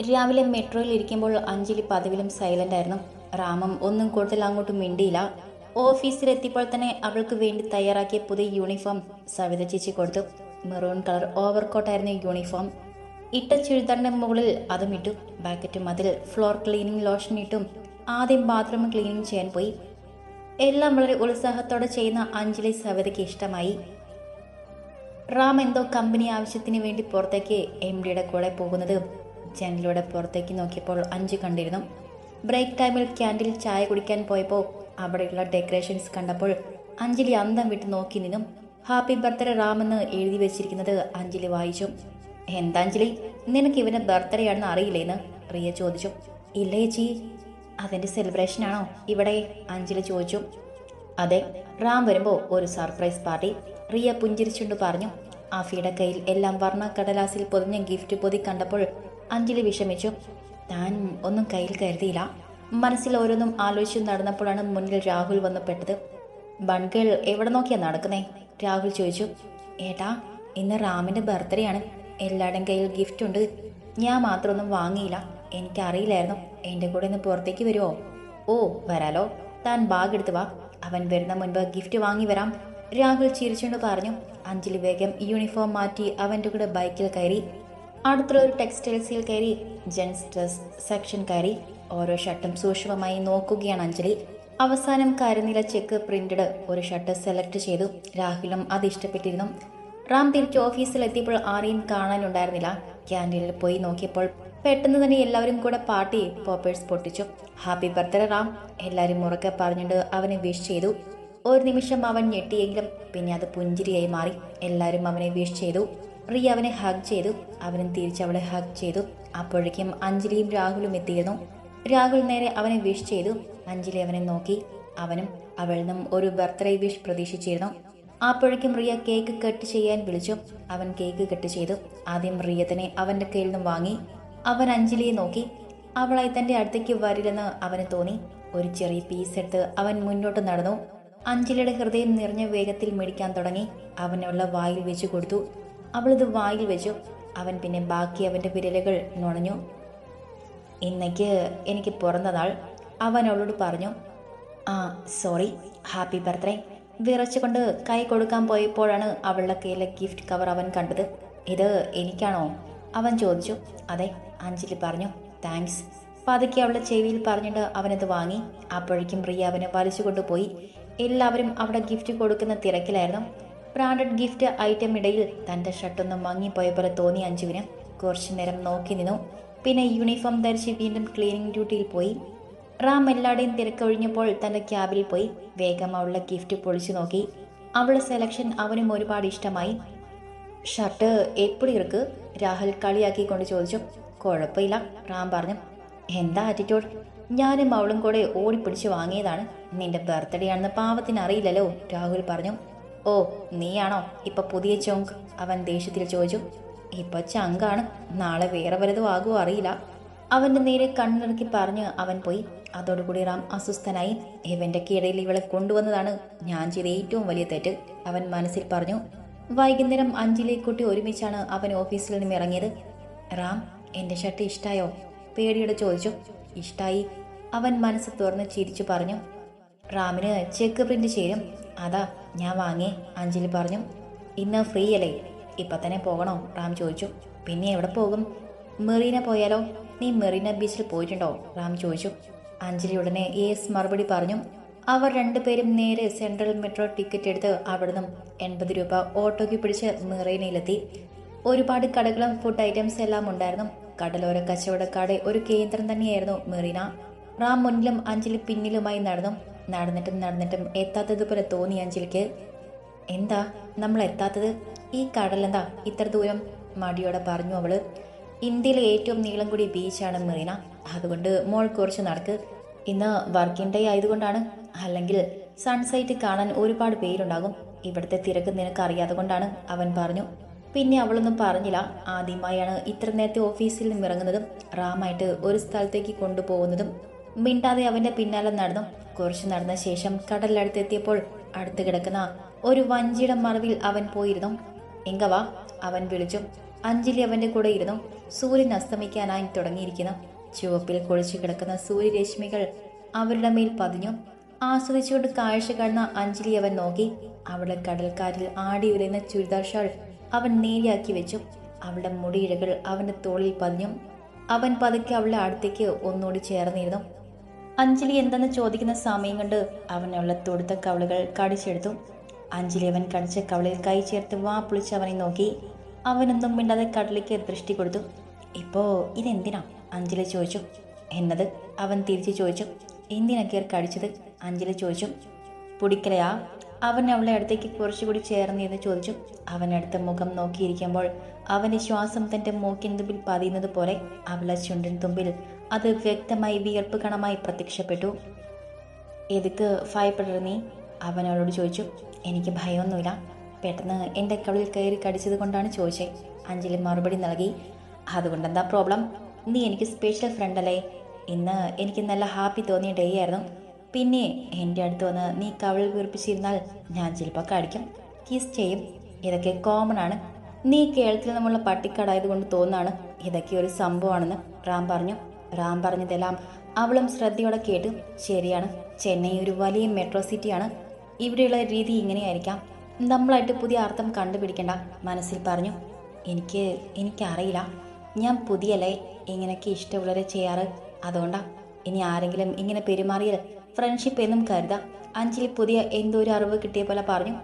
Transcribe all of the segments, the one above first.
രാവിലെ മെട്രോയിൽ ഇരിക്കുമ്പോൾ അഞ്ജലി പതിവിലും സൈലന്റ് ആയിരുന്നു റാമം ഒന്നും കൂടുതൽ അങ്ങോട്ട് മിണ്ടിയില്ല. ഓഫീസിലെത്തിയപ്പോൾ തന്നെ അവൾക്ക് വേണ്ടി തയ്യാറാക്കിയ പുതിയ യൂണിഫോം സവിത ചേച്ചി കൊടുത്തു. മെറൂൺ കളർ ഓവർ ഓവർകോട്ടായിരുന്നു യൂണിഫോം. ഇട്ട ചുരിദാറിന്റെ മുകളിൽ അതും ഇട്ടു. ബാക്കറ്റും അതിൽ ഫ്ലോർ ക്ലീനിങ് ലോഷൻ ഇട്ടും. ആദ്യം ബാത്റൂം ക്ലീനിങ് ചെയ്യാൻ പോയി. എല്ലാം വളരെ ഉത്സാഹത്തോടെ ചെയ്യുന്ന അഞ്ജലി സവിതയ്ക്ക് ഇഷ്ടമായി. റാം എന്തോ കമ്പനി ആവശ്യത്തിന് വേണ്ടി പുറത്തേക്ക് എം ഡിയുടെ കൂടെ പോകുന്നത് ജനലിലൂടെ പുറത്തേക്ക് നോക്കിയപ്പോൾ അഞ്ച് കണ്ടിരുന്നു. ബ്രേക്ക് ടൈമിൽ ക്യാൻഡിൽ ചായ കുടിക്കാൻ പോയപ്പോൾ അവിടെയുള്ള ഡെക്കറേഷൻസ് കണ്ടപ്പോൾ അഞ്ജലി അന്തം വിട്ട് നോക്കി നിന്നും. ഹാപ്പി ബർത്ത്ഡേ റാമെന്ന് എഴുതി വെച്ചിരിക്കുന്നത് അഞ്ജലി വായിച്ചു. എന്താ അഞ്ജലി? നിനക്ക് ഇവന് ബർത്ത്ഡേ ആണെന്ന് അറിയില്ലേന്ന്? പ്രിയ ചോദിച്ചു. ഇല്ല ചേച്ചി. അതിന്റെ സെലിബ്രേഷൻ ആണോ? ഇവിടെ അഞ്ജലി ചോദിച്ചു. അതെ. റാം വരുമ്പോൾ ഒരു സർപ്രൈസ് പാർട്ടി റിയ പുഞ്ചിരിച്ചുകൊണ്ട് പറഞ്ഞു. ആഫിയുടെ കയ്യിൽ എല്ലാം വർണ കടലാസിൽ പൊതിഞ്ഞ ഗിഫ്റ്റ് പൊതി കണ്ടപ്പോൾ അഞ്ജലി വിഷമിച്ചു. താൻ ഒന്നും കയ്യിൽ കരുതിയില്ല. മനസ്സിൽ ഓരോന്നും ആലോചിച്ചു നടന്നപ്പോഴാണ് മുന്നിൽ രാഹുൽ വന്ന് പെട്ടത്. ബൺഗേൾ എവിടെ നോക്കിയാ നടക്കുന്നേ? രാഹുൽ ചോദിച്ചു. ഏട്ടാ ഇന്ന് റാമിന്റെ ബർത്ത്ഡേ ആണ്. എല്ലാവരുടെയും കയ്യിൽ ഗിഫ്റ്റ് ഉണ്ട്. ഞാൻ മാത്രമൊന്നും വാങ്ങിയില്ല. എനിക്കറിയില്ലായിരുന്നു. എന്റെ കൂടെ ഇന്ന് പുറത്തേക്ക് വരുമോ ഓ വരാലോ. താൻ ബാഗ് എടുത്ത് വാ. അവൻ വരുന്ന മുൻപ് ഗിഫ്റ്റ് വാങ്ങി വരാം. രാഹുൽ ചിരിച്ചുകൊണ്ട് പറഞ്ഞു അഞ്ജലി വേഗം യൂണിഫോം മാറ്റി അവന്റെ കൂടെ ബൈക്കിൽ കയറി അടുത്തുള്ള ഒരു ടെക്സ്റ്റൈൽസിൽ കയറി ജെൻസ് ഡ്രസ് സെക്ഷൻ കയറി ഓരോ ഷർട്ടും സൂക്ഷ്മമായി നോക്കുകയാണ് അഞ്ജലി. അവസാനം കരുനില ചെക്ക് പ്രിന്റഡ് ഒരു ഷർട്ട് സെലക്ട് ചെയ്തു. രാഹുലും അത് ഇഷ്ടപ്പെട്ടിരുന്നു. റാം തിരിച്ച് ഓഫീസിൽ എത്തിയപ്പോൾ ആരെയും കാണാനുണ്ടായിരുന്നില്ല. ക്യാന്റീനിൽ പോയി നോക്കിയപ്പോൾ പെട്ടെന്ന് തന്നെ എല്ലാവരും കൂടെ പാർട്ടി പോപ്പേഴ്സ് പൊട്ടിച്ചു. Happy birthday Ram. എല്ലാവരും ഉറക്കെ പറഞ്ഞിട്ട് അവനെ വിഷ് ചെയ്തു. ഒരു നിമിഷം അവൻ ഞെട്ടിയെങ്കിലും പിന്നെ അത് പുഞ്ചിരിയായി മാറി. എല്ലാവരും അവനെ വിഷ് ചെയ്തു. റിയ അവനെ ഹഗ് ചെയ്തു. അവനും തിരിച്ചവളെ ഹഗ് ചെയ്തു. അപ്പോഴേക്കും അഞ്ജലിയും രാഹുലും എത്തിയിരുന്നു. രാഹുൽ നേരെ അവനെ വിഷ് ചെയ്തു. അഞ്ജലി അവനെ നോക്കി. അവനും അവളിൽ നിന്നും ഒരു ബർത്ത്ഡേ വിഷ് പ്രതീക്ഷിച്ചിരുന്നു. അപ്പോഴേക്കും റിയ കേക്ക് കട്ട് ചെയ്യാൻ വിളിച്ചു. അവൻ കേക്ക് കട്ട് ചെയ്തു. ആദ്യം റിയ തന്നെ അവന്റെ കയ്യിൽ നിന്നും വാങ്ങി. അവൻ അഞ്ജലിയെ നോക്കി. അവളായി തന്റെ അടുത്തേക്ക് വരില്ലെന്ന് അവന് തോന്നി. ഒരു ചെറിയ പീസ് എടുത്ത് അവൻ മുന്നോട്ട് നടന്നു. അഞ്ജലിയുടെ ഹൃദയം നിറഞ്ഞ വേഗത്തിൽ മേടിക്കാൻ തുടങ്ങി. അവനുള്ള വായിൽ വെച്ചു കൊടുത്തു. അവളിത് വായിൽ വെച്ചു. അവൻ പിന്നെ ബാക്കി അവന്റെ വിരലുകൾ നുണഞ്ഞു. ഇന്നേക്ക് എനിക്ക് പിറന്ന നാൾ അവൻ അവളോട് പറഞ്ഞു. ആ സോറി. Happy birthday. വിറച്ചുകൊണ്ട് കൈ കൊടുക്കാൻ പോയപ്പോഴാണ് അവളുടെ കയ്യിലെ ഗിഫ്റ്റ് കവർ അവൻ കണ്ടത്. ഇത് എനിക്കാണോ? അവൻ ചോദിച്ചു. അതെ അഞ്ജലി പറഞ്ഞു. താങ്ക്സ്. പതുക്കെ അവളുടെ ചെവിയിൽ പറഞ്ഞിട്ട് അവനത് വാങ്ങി. അപ്പോഴേക്കും പ്രിയ അവനെ വലിച്ചു കൊണ്ടുപോയി എല്ലാവരും അവിടെ ഗിഫ്റ്റ് കൊടുക്കുന്ന തിരക്കിലായിരുന്നു. ബ്രാൻഡഡ് ഗിഫ്റ്റ് ഐറ്റം ഇടയിൽ തന്റെ ഷർട്ടൊന്ന് മങ്ങിപ്പോയ പോലെ തോന്നി അഞ്ജുവിന്. കുറച്ചു നേരം നോക്കി നിന്നു. പിന്നെ യൂണിഫോം ധരിച്ച് വീണ്ടും ക്ലീനിങ് ഡ്യൂട്ടിയിൽ പോയി. റാം എല്ലാവരുടെയും തിരക്കൊഴിഞ്ഞപ്പോൾ തന്റെ ക്യാബിൽ പോയി. വേഗം അവളുടെ ഗിഫ്റ്റ് പൊളിച്ചു നോക്കി. അവളുടെ സെലക്ഷൻ അവനും ഒരുപാട് ഇഷ്ടമായി. ഷർട്ട് എപ്പോഴും ഇറുക്ക്? രാഹുൽ കളിയാക്കിക്കൊണ്ട് ചോദിച്ചു. കുഴപ്പമില്ല റാം പറഞ്ഞു. എന്താ ആറ്റിറ്റ്യൂഡ് ഞാനും അവളും കൂടെ ഓടിപ്പിടിച്ച് വാങ്ങിയതാണ്. നിന്റെ ബർത്ത്ഡേ ആണെന്ന് പാവത്തിന് അറിയില്ലല്ലോ രാഹുൽ പറഞ്ഞു. ഓ നീയാണോ? ഇപ്പൊ പുതിയ ചോങ്ക് അവൻ ദേഷ്യത്തിൽ ചോദിച്ചു. ഇപ്പൊ ചങ്കാണ് നാളെ വേറെ വലുതും ആകുമോ അറിയില്ല. അവന്റെ നേരെ കണ്ണിറക്കി പറഞ്ഞ് അവൻ പോയി. അതോടുകൂടി റാം അസ്വസ്ഥനായി. ഇവന്റെ കീഴയിൽ ഇവളെ കൊണ്ടുവന്നതാണ് ഞാൻ ചെയ്ത ഏറ്റവും വലിയ തെറ്റ് അവൻ മനസ്സിൽ പറഞ്ഞു. വൈകുന്നേരം അഞ്ചിലേ കുട്ടി ഒരുമിച്ചാണ് അവൻ ഓഫീസിൽ നിന്നും ഇറങ്ങിയത് റാം എന്റെ ഷർട്ട് ഇഷ്ടായോ? പേടിയോടെ ചോദിച്ചു. ഇഷ്ടായി അവൻ മനസ്സ് തുറന്ന് ചിരിച്ചു പറഞ്ഞു റാമിന് ചെക്ക് പ്രിന്റ് ചെയ്യും അതാ ഞാൻ വാങ്ങി അഞ്ജലി പറഞ്ഞു. ഇന്ന് ഫ്രീ അല്ലേ? ഇപ്പൊ തന്നെ പോകണോ? റാം ചോദിച്ചു. പിന്നെ എവിടെ പോകും? മെറീന പോയാലോ? നീ മെറീന ബീച്ചിൽ പോയിട്ടുണ്ടോ? റാം ചോദിച്ചു. അഞ്ജലി ഉടനെ യേസ് മറുപടി പറഞ്ഞു. അവർ രണ്ടുപേരും നേരെ സെൻട്രൽ മെട്രോ ടിക്കറ്റ് എടുത്ത് അവിടുന്ന് എൺപത് രൂപ ഓട്ടോയ്ക്ക് പിടിച്ച് മെറീനയിലെത്തി. ഒരുപാട് കടകളും ഫുഡ് ഐറ്റംസ് എല്ലാം ഉണ്ടായിരുന്നു. കടലോര കച്ചവടക്കാരുടെ ഒരു കേന്ദ്രം തന്നെയായിരുന്നു മെറീന. റാം മുന്നിലും അഞ്ജലി പിന്നിലുമായി നടന്നു നടന്നിട്ടും നടന്നിട്ടും എത്താത്തതുപോലെ തോന്നി അഞ്ജലിക്ക്. എന്താ? നമ്മൾ എത്താത്തത്? ഈ കടലെന്താ ഇത്ര ദൂരം? മടിയോടെ പറഞ്ഞു അവൾ. ഇന്ത്യയിലെ ഏറ്റവും നീളം കൂടി ബീച്ചാണ് മെറീന. അതുകൊണ്ട് മോൾ കുറച്ച് നടക്ക്. ഇന്ന് വർക്കിംഗ് ഡേ ആയതുകൊണ്ടാണ്. അല്ലെങ്കിൽ സൺസെറ്റ് കാണാൻ ഒരുപാട് പേരുണ്ടാകും. ഇവിടുത്തെ തിരക്ക് നിനക്ക് അറിയാതെ കൊണ്ടാണ് അവൻ പറഞ്ഞു. പിന്നെ അവളൊന്നും പറഞ്ഞില്ല. ആദ്യമായാണ് ഇത്ര നേരത്തെ ഓഫീസിൽ നിന്നും ഇറങ്ങുന്നതും റാമായിട്ട് ഒരു സ്ഥലത്തേക്ക് കൊണ്ടുപോകുന്നതും മിണ്ടാതെ അവന്റെ പിന്നാലെ നടന്നു. കുറച്ചു നടന്ന ശേഷം കടലിനടുത്തെത്തിയപ്പോൾ അടുത്ത് കിടക്കുന്ന ഒരു വഞ്ചിയുടെ മറവിൽ അവൻ പോയിരുന്നു. എങ്കവാ അവൻ വിളിച്ചു. അഞ്ജലി അവന്റെ കൂടെ ഇരുന്നു. സൂര്യൻ അസ്തമിക്കാനായി തുടങ്ങിയിരിക്കുന്നു. ചുവപ്പിൽ കുളിച്ചു കിടക്കുന്ന സൂര്യരശ്മികൾ അവരുടെ മേൽ പതിഞ്ഞു. ആസ്വദിച്ചുകൊണ്ട് കാഴ്ച കാണുന്ന അഞ്ജലി അവൻ നോക്കി. അവളുടെ കടൽക്കാരിൽ ആടി ഉരയുന്ന ചുരിദാർ ഷാൾ അവൻ നേരിയാക്കി വെച്ചു. അവളുടെ മുടിയിഴകൾ അവന്റെ തോളിൽ പതിഞ്ഞു. അവൻ പതുക്കെ അവളുടെ അടുത്തേക്ക് ഒന്നുകൂടി ചേർന്നിരുന്നു. അഞ്ജലി എന്തെന്ന് ചോദിക്കുന്ന സമയം കൊണ്ട് അവനുള്ള തൊടുത്ത കവളുകൾ കടിച്ചെടുത്തു. അഞ്ജലി അവൻ കടിച്ച കവളിൽ കൈ ചേർത്ത് വാ പൊളിച്ച് അവനെ നോക്കി. അവനൊന്നും മിണ്ടാതെ കടലിക്ക് ദൃഷ്ടി കൊടുത്തു. ഇപ്പോ ഇതെന്തിനാ? അഞ്ജലി ചോദിച്ചു. എന്നത്? അവൻ തിരിച്ചു ചോദിച്ചു. എന്തിനാ കയറി കടിച്ചത്? അഞ്ജലി ചോദിച്ചു. പുടിക്കലയാ? അവൻ അവളെ അടുത്തേക്ക് കുറച്ചുകൂടി ചേർന്നിരുന്ന് ചോദിച്ചു. അവനടുത്ത മുഖം നോക്കിയിരിക്കുമ്പോൾ അവന്റെ ശ്വാസം തന്റെ മൂക്കിൻ തുമ്പിൽ പതിയുന്നത് പോലെ അവളെ ചുണ്ടിൻ തുമ്പിൽ അത് വ്യക്തമായി വിയർപ്പ് കണമായി പ്രത്യക്ഷപ്പെട്ടു. എതുക്ക് ഭയപ്പെടരുത് നീ? അവൻ അവളോട് ചോദിച്ചു. എനിക്ക് ഭയമൊന്നുമില്ല. പെട്ടെന്ന് എന്റെ കവിളിൽ കയറി കടിച്ചത് കൊണ്ടാണ് ചോദിച്ചത് അഞ്ജലി മറുപടി നൽകി. അതുകൊണ്ട് എന്താ പ്രോബ്ലം? നീ എനിക്ക് സ്പെഷ്യൽ ഫ്രണ്ടല്ലേ ഇന്ന് എനിക്ക് നല്ല ഹാപ്പി തോന്നിയ ഡേ ആയിരുന്നു. പിന്നെ എന്റെ അടുത്ത് വന്ന് നീ കവിളിൽ വീർപ്പിച്ചിരുന്നാൽ ഞാൻ ചിലപ്പോൾ കടിക്കും. കിസ് ചെയ്യും. ഇതൊക്കെ കോമൺ ആണ്. നീ കേരളത്തിൽ നിന്നുള്ള പട്ടിക്കാടായതുകൊണ്ട് തോന്നാണ് ഇതൊക്കെ ഒരു സംഭവമാണെന്ന് റാം പറഞ്ഞു. റാം പറഞ്ഞതെല്ലാം അവളും ശ്രദ്ധയോടെ കേട്ട്. ശരിയാണ്. ചെന്നൈ ഒരു വലിയ മെട്രോ സിറ്റിയാണ് ഇവിടെയുള്ള രീതി ഇങ്ങനെയായിരിക്കാം. നമ്മളായിട്ട് പുതിയ അർത്ഥം കണ്ടുപിടിക്കണ്ട മനസ്സിൽ പറഞ്ഞു. എനിക്ക് എനിക്കറിയില്ല. ഞാൻ പുതിയല്ലേ? ഇങ്ങനെയൊക്കെ ഇഷ്ടമുള്ളവരെ ചെയ്യാറ്. അതുകൊണ്ടാണ് ഇനി ആരെങ്കിലും ഇങ്ങനെ പെരുമാറിയാൽ ഫ്രണ്ട്ഷിപ്പ് എന്നും കരുതാം. അഞ്ജലി പുതിയ എന്തോ ഒരു അറിവ് കിട്ടിയ പോലെ പറഞ്ഞു.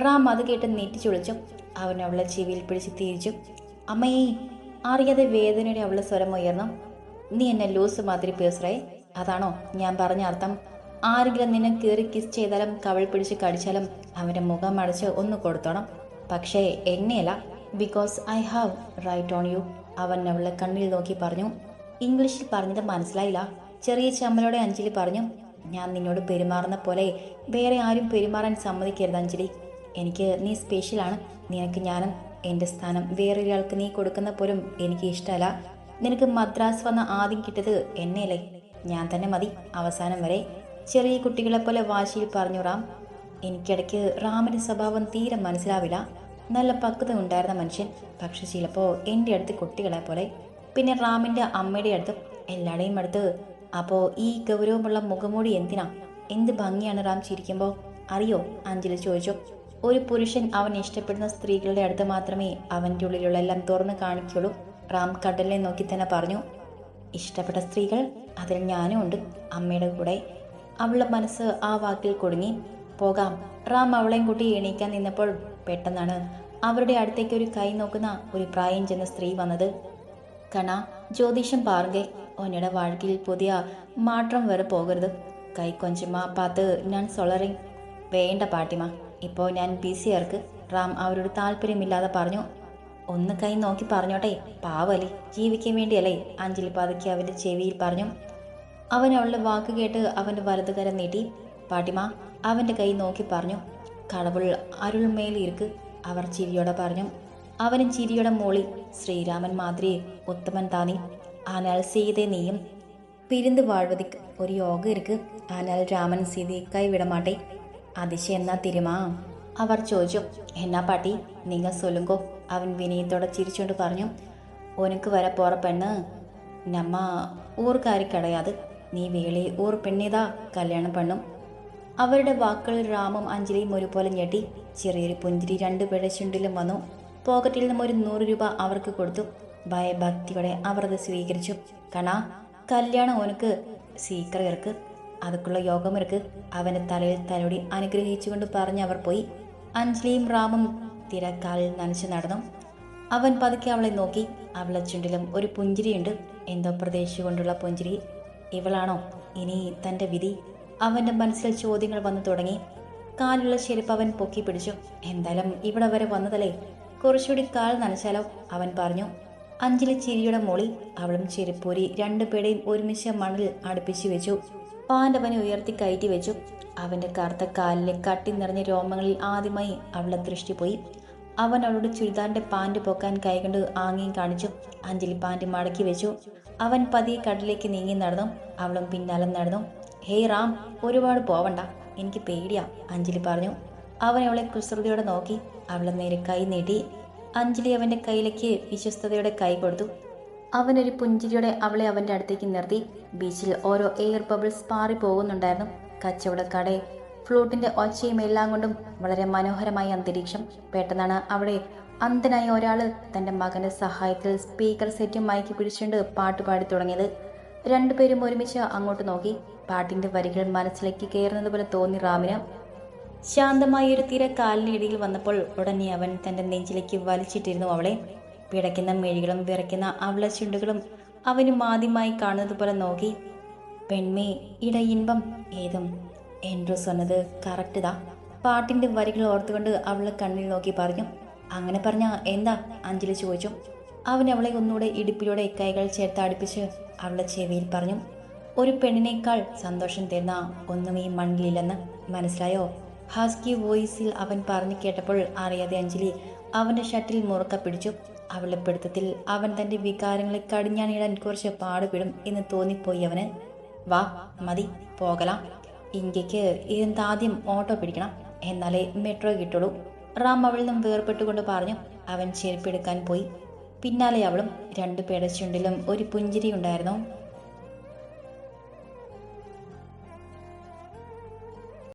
റാം അത് കേട്ട് നെറ്റി ചൊളിച്ചു അവൻ അവളെ ചെവിയിൽ പിടിച്ച് തിരിച്ചു. അമ്മയെ അറിയാതെ വേദനയുടെ അവളുടെ സ്വരം ഉയർന്നു. നീ എന്നെ ലൂസ് മാതിരി പേസുറേ അതാണോ ഞാൻ പറഞ്ഞ അർത്ഥം? ആരെങ്കിലും നിന്നെ കയറി കിസ് ചെയ്താലും കവൾ പിടിച്ച് കടിച്ചാലും അവന്റെ മുഖം അടച്ച് ഒന്ന് കൊടുത്തോണം. പക്ഷേ എന്നെയല്ല because I have right on you അവൻ അവളെ കണ്ണിൽ നോക്കി പറഞ്ഞു. ഇംഗ്ലീഷിൽ പറഞ്ഞത് മനസ്സിലായില്ല. ചെറിയ ചമ്മലോടെ അഞ്ജലി പറഞ്ഞു. ഞാൻ നിന്നോട് പെരുമാറുന്ന പോലെ വേറെ ആരും പെരുമാറാൻ സമ്മതിക്കരുത് അഞ്ജലി. എനിക്ക് നീ സ്പെഷ്യലാണ് നിനക്ക് ഞാനും എന്റെ സ്ഥാനം വേറൊരാൾക്ക് നീ കൊടുക്കുന്ന പോലും എനിക്ക് ഇഷ്ടമല്ല. നിനക്ക് മദ്രാസ് വന്ന ആദ്യം കിട്ടിയത് എന്നെയല്ലേ? ഞാൻ തന്നെ മതി. അവസാനം വരെ ചെറിയ കുട്ടികളെ പോലെ വാശിയിൽ പറഞ്ഞു റാം. എനിക്കിടയ്ക്ക് റാമിന്റെ സ്വഭാവം തീരെ മനസ്സിലാവില്ല. നല്ല പക്വത ഉണ്ടായിരുന്ന മനുഷ്യൻ. പക്ഷെ ചിലപ്പോൾ എന്റെ അടുത്ത് കുട്ടികളെ പോലെ പിന്നെ റാമിന്റെ അമ്മയുടെ അടുത്തും എല്ലാവരുടെയും അടുത്ത് അപ്പോൾ ഈ ഗൗരവമുള്ള മുഖമൂടി എന്തിനാ? എന്ത് ഭംഗിയാണ് റാം ചിരിക്കുമ്പോൾ അറിയോ? അഞ്ജലി ചോദിച്ചു. ഒരു പുരുഷൻ അവൻ ഇഷ്ടപ്പെടുന്ന സ്ത്രീകളുടെ അടുത്ത് മാത്രമേ അവന്റെ ഉള്ളിലുള്ള എല്ലാം തുറന്ന് കാണിക്കുള്ളൂ. റാം കടലിനെ നോക്കി തന്നെ പറഞ്ഞു. ഇഷ്ടപ്പെട്ട സ്ത്രീകൾ അതിൽ ഞാനും ഉണ്ട്. അമ്മയുടെ കൂടെ. അവളുടെ മനസ്സ് ആ വാക്കിൽ കുടുങ്ങി. പോകാം. റാം അവളെയും കൂട്ടി എണീക്കാൻ നിന്നപ്പോൾ പെട്ടെന്നാണ് അവരുടെ അടുത്തേക്ക് ഒരു കൈ നോക്കുന്ന ഒരു പ്രായം ചെന്ന സ്ത്രീ വന്നത്. കണ ജ്യോതിഷം പാറുങ്കെ உன்னோட വാഴക്കിൽ പുതിയ മാത്രം വരെ പോകരുത്. കൈ കൊഞ്ചുമാ പാത്ത്. ഞാൻ സൊളറി വേണ്ട പാട്ടിമ. ഇപ്പോൾ ഞാൻ ബിസിയാർക്ക് റാം അവരോട് താല്പര്യമില്ലാതെ പറഞ്ഞു. ഒന്ന് കൈ നോക്കി പറഞ്ഞോട്ടെ പാവലി. ജീവിക്കാൻ വേണ്ടിയല്ലേ അഞ്ജലി പാതയ്ക്ക് അവന്റെ ചെവിയിൽ പറഞ്ഞു. അവൻ അവളുടെ വാക്ക് കേട്ട് അവന്റെ വലതുകര നീട്ടി. പാട്ടിമ അവന്റെ കൈ നോക്കി പറഞ്ഞു. കടവുൾ അരുൾമേലിരിക്ക് അവർ ചിരിയോടെ പറഞ്ഞു. അവനും ചിരിയുടെ മോളി ശ്രീരാമൻ മാതിരി ഉത്തമൻ താനി ആനാൽ സീതെ നീയും പിരിന്ത് வாழ்வதுக்கு ഒരു യോഗ இருக்கு ആനാൽ രാമൻ സീതയ്ക്കായി വിടമാട്ടെ. അതിശ എന്നാ തിരുമാ. അവർ ചോദിച്ചു എന്നാ പാട്ടി നിങ്ങൾ സൊല്ലുങ്കോ. അവൻ വിനയത്തോടെ ചിരിച്ചുകൊണ്ട് പറഞ്ഞു ഒനക്ക് വര പോറ പെണ്ണ്. നമ്മ ഊർക്കാരി കിടയാത്. നീ വേളി ഊർ പെണ്ണേതാ കല്യാണം പെണ്ണും. അവരുടെ വാക്കുകളിൽ രാമും അഞ്ജലിയും ഒരുപോലെ ഞെട്ടി. ചെറിയൊരു പുഞ്ചിരി രണ്ടു പേരുടെ ചുണ്ടിലും വന്നു. പോക്കറ്റിൽ നിന്നും ഒരു നൂറ് രൂപ അവർക്ക് കൊടുത്തു. ഭയഭക്തിയോടെ അവർ അത് സ്വീകരിച്ചു. കണാ കല്യാണം ഓനക്ക് സീക്കർ ഇറക്ക്. അതുക്കുള്ള യോഗം ഇറക്ക്. അവന്റെ തലയിൽ തലോടി അനുഗ്രഹിച്ചുകൊണ്ട് പറഞ്ഞ് അവർ പോയി. അഞ്ജലിയും റാമും തിരക്കാലിൽ നനച്ചു നടന്നു. അവൻ പതുക്കെ അവളെ നോക്കി. അവളെ ചുണ്ടിലും ഒരു പുഞ്ചിരിയുണ്ട്. എന്തോ കൊണ്ടുള്ള പുഞ്ചിരി. ഇവളാണോ? ഇനി തന്റെ വിധി. അവന്റെ മനസ്സിൽ ചോദ്യങ്ങൾ വന്നു തുടങ്ങി. കാലുള്ള ചെരുപ്പ് അവൻ പൊക്കി പിടിച്ചു. എന്തായാലും ഇവിടെ വരെ വന്നതല്ലേ? കുറച്ചുകൂടി കാൽ നനച്ചാലോ? അവൻ പറഞ്ഞു. അഞ്ജലി ചിരിയുടെ മോളി അവളും ചെരുപ്പൂരി രണ്ടുപേരെയും ഒരുമിച്ച് മണലിൽ അടുപ്പിച്ചു വെച്ചു. പാണ്ഡവനെ ഉയർത്തി കയറ്റി വെച്ചു. അവന്റെ കറുത്ത കാലിലെ കട്ടി നിറഞ്ഞ രോമങ്ങളിൽ ആദ്യമായി അവളുടെ ദൃഷ്ടി പോയി. അവൻ അവളുടെ ചുരിദാറിന്റെ പാന്റ് പൊക്കാൻ കൈകൊണ്ട് ആംഗ്യം കാണിച്ചു. അഞ്ജലി പാന്റ് മടക്കി വെച്ചു. അവൻ പതിയെ കടലിലേക്ക് നീങ്ങി നടന്നു. അവളും പിന്നാലെ നടന്നു. ഹേയ് റാം ഒരുപാട് പോവണ്ട. എനിക്ക് പേടിയാ അഞ്ജലി പറഞ്ഞു. അവൻ അവളെ കുസൃതിയോടെ നോക്കി. അവളെ നേരെ കൈ നീട്ടി. അഞ്ജലി അവന്റെ കയ്യിലേക്ക് വിശ്വസ്തയോടെ കൈ കൊടുത്തു. അവനൊരു പുഞ്ചിരിയോടെ അവളെ അവന്റെ അടുത്തേക്ക് നിർത്തി. ബീച്ചിൽ ഓരോ എയർ ബബിൾസ് പാറി പോകുന്നുണ്ടായിരുന്നു. കച്ചവടക്കാടെ ഫ്ലൂട്ടിന്റെ ഒച്ചയും എല്ലാം കൊണ്ടും വളരെ മനോഹരമായ അന്തരീക്ഷം. പെട്ടെന്നാണ് അവിടെ അന്ധനായ ഒരാൾ തന്റെ മകന്റെ സഹായത്തിൽ സ്പീക്കർ സെറ്റും മയക്കി പിടിച്ചുകൊണ്ട് പാട്ട് പാടി തുടങ്ങിയത്. രണ്ടുപേരും ഒരുമിച്ച് അങ്ങോട്ട് നോക്കി. പാട്ടിന്റെ വരികൾ മനസ്സിലേക്ക് കയറുന്നത് പോലെ തോന്നി റാമിന്. ശാന്തമായ ഒരു തിര കാലിന് ഇടയിൽ വന്നപ്പോൾ ഉടനെ അവൻ തൻ്റെ നെഞ്ചിലേക്ക് വലിച്ചിട്ടിരുന്നു അവളെ പിടയ്ക്കുന്ന മിഴികളും വിറയ്ക്കുന്ന അവളെ ചുണ്ടുകളും അവനും ആദ്യമായി കാണുന്നത് പോലെ നോക്കി പെൺമേ ഇട ഇൻപം ഏതും എൻട്രു சொன்னது കറക്റ്റ് ഇതാ പാട്ടിൻ്റെ വരികൾ ഓർത്തുകൊണ്ട് അവളെ കണ്ണിൽ നോക്കി പറഞ്ഞു അങ്ങനെ പറഞ്ഞ എന്താ അഞ്ജലി ചോദിച്ചു അവൻ അവളെ ഒന്നുകൂടെ ഇടുപ്പിലൂടെ കൈകൾ ചേർത്ത് അടുപ്പിച്ച് അവളെ ചെവിയിൽ പറഞ്ഞു ഒരു പെണ്ണിനേക്കാൾ സന്തോഷം തരുന്ന ഒന്നും ഈ മണ്ണിലില്ലെന്ന് മനസ്സിലായോ ഹാസ്കി വോയിസിൽ അവൻ പറഞ്ഞു കേട്ടപ്പോൾ അറിയാതെ അഞ്ജലി അവന്റെ ഷട്ടിൽ മുറുക്ക പിടിച്ചു. അവളുടെ പിടുത്തത്തിൽ അവൻ തന്റെ വികാരങ്ങളെ കടിഞ്ഞാണിടാൻ കുറച്ച് പാടുപെടും എന്ന് തോന്നിപ്പോയി അവന്. വാ മതി പോകലാം. ഇന്ത്യയ്ക്ക് ഇതെന്താ ആദ്യം ഓട്ടോ പിടിക്കണം. എന്നാലേ മെട്രോ കിട്ടുള്ളൂ. റാം അവളിൽ നിന്നും വേർപെട്ടുകൊണ്ട് പറഞ്ഞു. അവൻ ചെരുപ്പെടുക്കാൻ പോയി. പിന്നാലെ അവളും രണ്ടു പേടച്ചുണ്ടിലും ഒരു പുഞ്ചിരി ഉണ്ടായിരുന്നു.